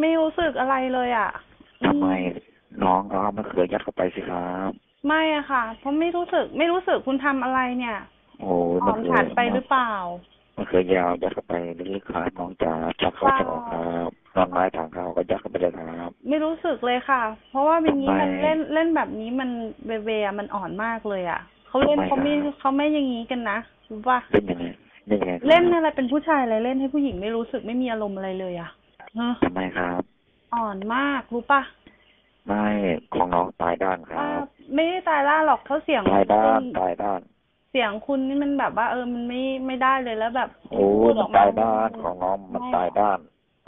ไม่รู้สึกอะไรเลยอะทำไมน้องก็เอามะเขือยัดเข้าไปสิครับไม่อะค่ะเพราะไม่รู้สึก ไม่รู้สึกคุณทำอะไรเนี่ยโอ้ยหอมะมเขือฉันไปหรือเปล่ามะเขือยาวยัดเข้าไปลึกๆครับน้องจ๋าจับเข้าจะออกครับนอนไม้ทางเข้าก็ยัดเข้าไปเลยครับ ไม่รู้สึกเลยค่ะ เพราะว่าอย่างนี้มันไม่เล่นเล่นแบบนี้มันเวเวอะมันอ่อนมากเลยอะเขาเล่นทำไมเขาไม่ครับเขาไม่อย่างนี้กันนะรู้ป่ะเล่นยังไงเล่นยังไงครับเล่นอะไรเป็นผู้ชายอะไรเล่นให้ผู้หญิงไม่รู้สึกไม่มีอารมณ์อะไรเลยอะเฮ้อ ทำไมครับ อ่อนมากรู้ป่ะไม่ของน้องตายด้านคอ่ารับ ไม่ได้ตายล่าหรอกเพราะเสียงตายด้านคุณตายด้าน เสียงคุณนี่มันแบบว่า เออมันไม่ไม่ได้เลยแล้วแบบโอ้ยมันตายด้านของน้องมันไม่ตายด้าน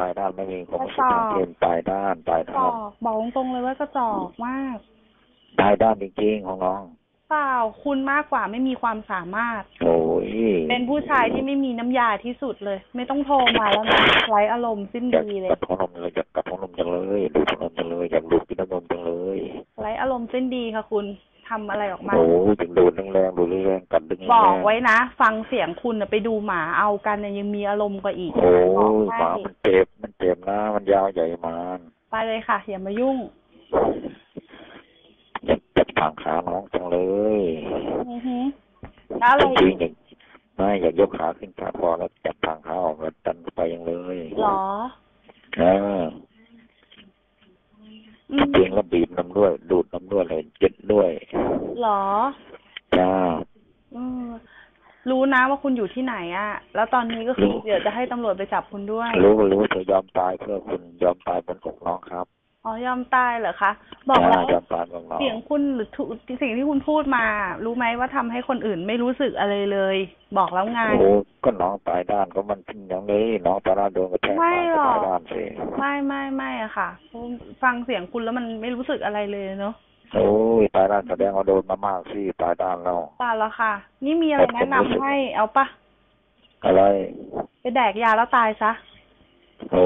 ตายด้านไม่มีความรู้สึกทางเพศตายด้านตายจด้าอนกบอกตรงๆเลยว่ากระจอกมากตายด้านจริงๆของน้อง เปล่าคุณมากกว่าไม่มีความสามารถ โอ้ยเป็นผู้ชายที่ไม่มีน้ำยาที่สุดเลย ไม่ต้องโทรมาแล้วนะไร้อารมณ์สิ้นอยากดีเลยกัดท้องนมเลยอยากกัดท้องนมจังเลยดูดท้องนมจังเลยอยากดูดกินน้ำนมจังเลยไร้อารมณ์สิ้นดีค่ะคุณทำอะไรออกมา โอ้ยอยากดูดแรงๆดูดแรงๆกัดดึงแรงๆบอกไว้นะ ฟังเสียงคุณน่ะไปดูหมาเอากันเนี่ยยังมีอารมณ์กว่าอีกโอ้บอกยหให้มามันเจ็บมันเจ็บนะมันยาวใหญ่มันไปเลยค่ะอย่ามายุ่ง อยากจับทางขาน้องจังเลยอือฮึแล้วอะไรจริอีงกๆอยากไม่อยากยกขาขึ้นขาพอแล้วจับทางขาออกแล้วดันไปยังเลยหรอเอออืมเพียงแล้วบีบน้ำด้วย ดูดน้ำด้วยเลยเจ็ดด้วยหรอจ้าอืมรู้นะว่าคุณอยู่ที่ไหนอะแล้วตอนนี้ก็คือรู้เดี๋ยวจะให้ตำรวจไปจับคุณด้วย รู้รู้เธอยอมตายเพื่อคุณยอมตายบนอกน้องครับ อ๋อยอมตายเหรอคะ บอกแล้วจ้ายอมตายบนน้องเสียงคุณหรือทุสิ่งที่คุณพูดมา รู้ไหมว่าทำให้คนอื่นไม่รู้สึกอะไรเลย บอกแล้วไง โอ้ก็น้องตายด้านก็มันเป็นอย่างนี้น้องตายด้านโดนกระแทกไม่มาหรก็อก ตายด้านสิไม่ไม่ไม่อะค่ะ ฟังเสียงคุณแล้วมันไม่รู้สึกอะไรเลยเนาะโอ้ยตายด้านแสดงว่าโดนมามากสิตายด้านแล้วป่าละค่ะ นี่มีอะไรแนะนำให้เอาปะอะไร ไปแดกยาแล้วตายซะ โอ้